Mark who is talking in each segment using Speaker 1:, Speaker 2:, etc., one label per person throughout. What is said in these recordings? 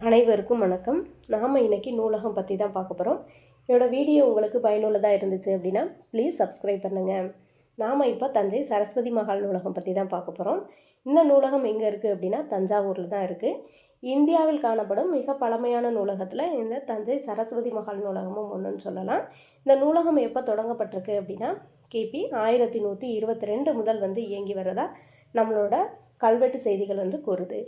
Speaker 1: அனைவருக்கும் வணக்கம். நாம் இன்னைக்கு நூலகம் பற்றி தான் பார்க்க போகிறோம் என்னோடய வீடியோ உங்களுக்கு பயனுள்ளதாக இருந்துச்சு அப்படின்னா ப்ளீஸ் சப்ஸ்கிரைப் பண்ணுங்கள் நாம் இப்போ தஞ்சை சரஸ்வதி மகால் நூலகம் பற்றி தான் பார்க்க போகிறோம் இந்த நூலகம் எங்கே இருக்குது அப்படின்னா தஞ்சாவூரில் தான் இருக்குது இந்தியாவில் காணப்படும் மிக பழமையான நூலகத்தில் இந்த தஞ்சை சரஸ்வதி மகால் நூலகமும் ஒன்றுன்னு சொல்லலாம். இந்த நூலகம் எப்போ தொடங்கப்பட்டிருக்கு அப்படின்னா கிபி ஆயிரத்தி நூற்றி இருபத்தி ரெண்டு முதல் வந்து இயங்கி வரதா நம்மளோட கல்வெட்டு செய்திகள் வந்து கூறுது.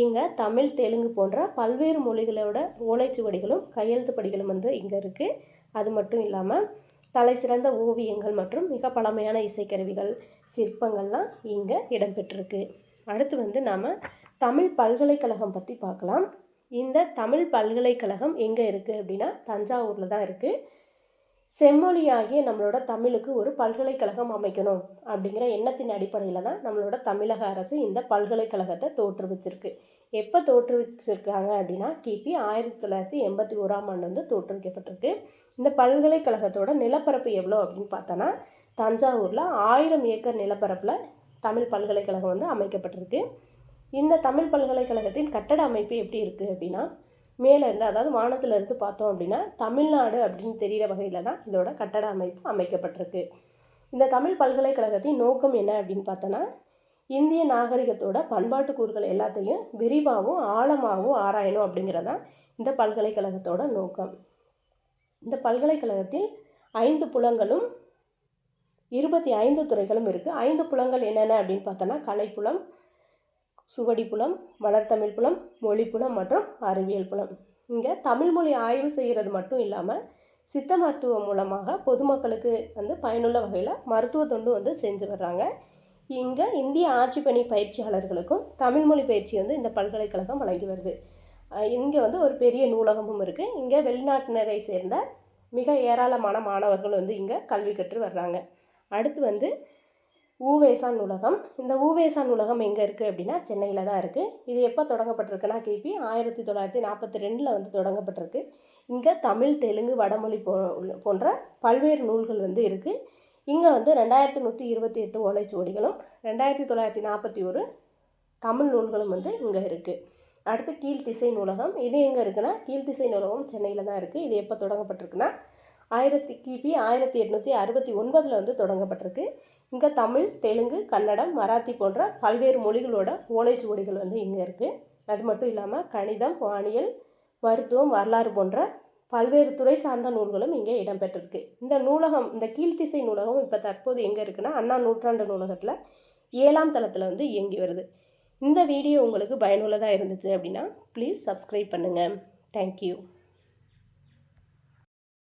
Speaker 1: இங்கே தமிழ் தெலுங்கு போன்ற பல்வேறு மொழிகளோட ஓலைச்சுவடிகளும் கையெழுத்து படிகளும் வந்து இங்கே இருக்குது அது மட்டும் இல்லாமல் தலை சிறந்த ஓவியங்கள் மற்றும் மிக பழமையான இசைக்கருவிகள் சிற்பங்கள்லாம் இங்கே இடம்பெற்றிருக்கு. அடுத்து வந்து நாம் தமிழ் பல்கலைக்கழகம் பற்றி பார்க்கலாம். இந்த தமிழ் பல்கலைக்கழகம் எங்கே இருக்குது அப்படின்னா தஞ்சாவூரில் தான் இருக்குது செம்மொழியாகிய நம்மளோட தமிழுக்கு ஒரு பல்கலைக்கழகம் அமைக்கணும் அப்படிங்கிற எண்ணத்தின் அடிப்படையில் தான் நம்மளோட தமிழக அரசு இந்த பல்கலைக்கழகத்தை தோற்றுவிச்சிருக்கு. எப்போ தோற்றுவிச்சிருக்காங்க அப்படின்னா கிபி ஆயிரத்தி தொள்ளாயிரத்தி எண்பத்தி ஓராம் ஆண்டு வந்து தோற்றுவிக்கப்பட்டிருக்கு. இந்த பல்கலைக்கழகத்தோட நிலப்பரப்பு எவ்வளோ அப்படின்னு பார்த்தோன்னா தஞ்சாவூரில் ஆயிரம் ஏக்கர் நிலப்பரப்பில் தமிழ் பல்கலைக்கழகம் வந்து அமைக்கப்பட்டிருக்கு. இந்த தமிழ் பல்கலைக்கழகத்தின் கட்டட அமைப்பு எப்படி இருக்குது அப்படின்னா மேலே இருந்து அதாவது வானத்தில் இருந்து பார்த்தோம் அப்படின்னா தமிழ்நாடு அப்படின்னு தெரிகிற வகையில் தான் இதோட கட்டட அமைப்பு அமைக்கப்பட்டிருக்கு. இந்த தமிழ் பல்கலைக்கழகத்தின் நோக்கம் என்ன அப்படின்னு பார்த்தோன்னா இந்திய நாகரிகத்தோட பண்பாட்டு கூறுகள் எல்லாத்தையும் விரிவாகவும் ஆழமாகவும் ஆராயணும் அப்படிங்கிறதான் இந்த பல்கலைக்கழகத்தோட நோக்கம். இந்த பல்கலைக்கழகத்தில் ஐந்து புலங்களும் இருபத்தி ஐந்து துறைகளும் இருக்குது ஐந்து புலங்கள் என்னென்ன அப்படின்னு பார்த்தோன்னா கலைப்புலம் சுவடி புலம் வளர்த்தமிழ் புலம் மொழி புலம் மற்றும் அறிவியல் புலம் இங்கே தமிழ் மொழி ஆய்வு செய்கிறது மட்டும் இல்லாமல் சித்த மருத்துவம் மூலமாக பொதுமக்களுக்கு வந்து பயனுள்ள வகையில் மருத்துவ தொண்டு வந்து செஞ்சு வர்றாங்க. இங்கே இந்திய ஆட்சி பணி பயிற்சியாளர்களுக்கும் தமிழ் மொழி பயிற்சி வந்து இந்த பல்கலைக்கழகம் வழங்கி வருது. இங்கே வந்து ஒரு பெரிய நூலகமும் இருக்குது இங்கே வெளிநாட்டினரை சேர்ந்த மிக ஏராளமான மாணவர்கள் வந்து இங்கே கல்வி கற்று வர்றாங்க. அடுத்து வந்து ஊவேசா நூலகம் இந்த ஊவேசா நூலகம் எங்கே இருக்குது அப்படின்னா சென்னையில் தான் இருக்குது இது எப்போ தொடங்கப்பட்டிருக்குன்னா கிபி ஆயிரத்தி தொள்ளாயிரத்தி நாற்பத்தி ரெண்டில் வந்து தொடங்கப்பட்டிருக்கு. இங்கே தமிழ் தெலுங்கு வடமொழி போ போன்ற பல்வேறு நூல்கள் வந்து இருக்குது இங்கே வந்து ரெண்டாயிரத்தி நூற்றி இருபத்தி எட்டு ஓலைச்சுவடிகளும் ரெண்டாயிரத்தி தொள்ளாயிரத்தி நாற்பத்தி ஒரு தமிழ் நூல்களும் வந்து இங்கே இருக்குது அடுத்து கீழ்த்திசை நூலகம். இது எங்கே இருக்குன்னா கீழ்த்திசை நூலகம் சென்னையில் தான் இருக்குது இது எப்போ தொடங்கப்பட்டிருக்குன்னா ஆயிரத்தி கிபி ஆயிரத்தி எட்நூற்றி அறுபத்தி ஒன்பதில் வந்து தொடங்கப்பட்டிருக்கு. இங்கே தமிழ் தெலுங்கு கன்னடம் மராத்தி போன்ற பல்வேறு மொழிகளோட ஓலைச்சுவடிகள் வந்து இங்கே இருக்குது அது மட்டும் இல்லாமல் கணிதம் வானியல் மருத்துவம் வரலாறு போன்ற பல்வேறு துறை சார்ந்த நூல்களும் இங்கே இடம்பெற்றிருக்கு. இந்த நூலகம் இந்த கீழ்த்திசை நூலகம் இப்போ தற்போது எங்கே இருக்குன்னா அண்ணா நூற்றாண்டு நூலகத்தில் ஏழாம் தளத்தில் வந்து இயங்கி வருது. இந்த வீடியோ உங்களுக்கு பயனுள்ளதாக இருந்துச்சு அப்படின்னா ப்ளீஸ் சப்ஸ்கிரைப் பண்ணுங்கள் தேங்க்யூ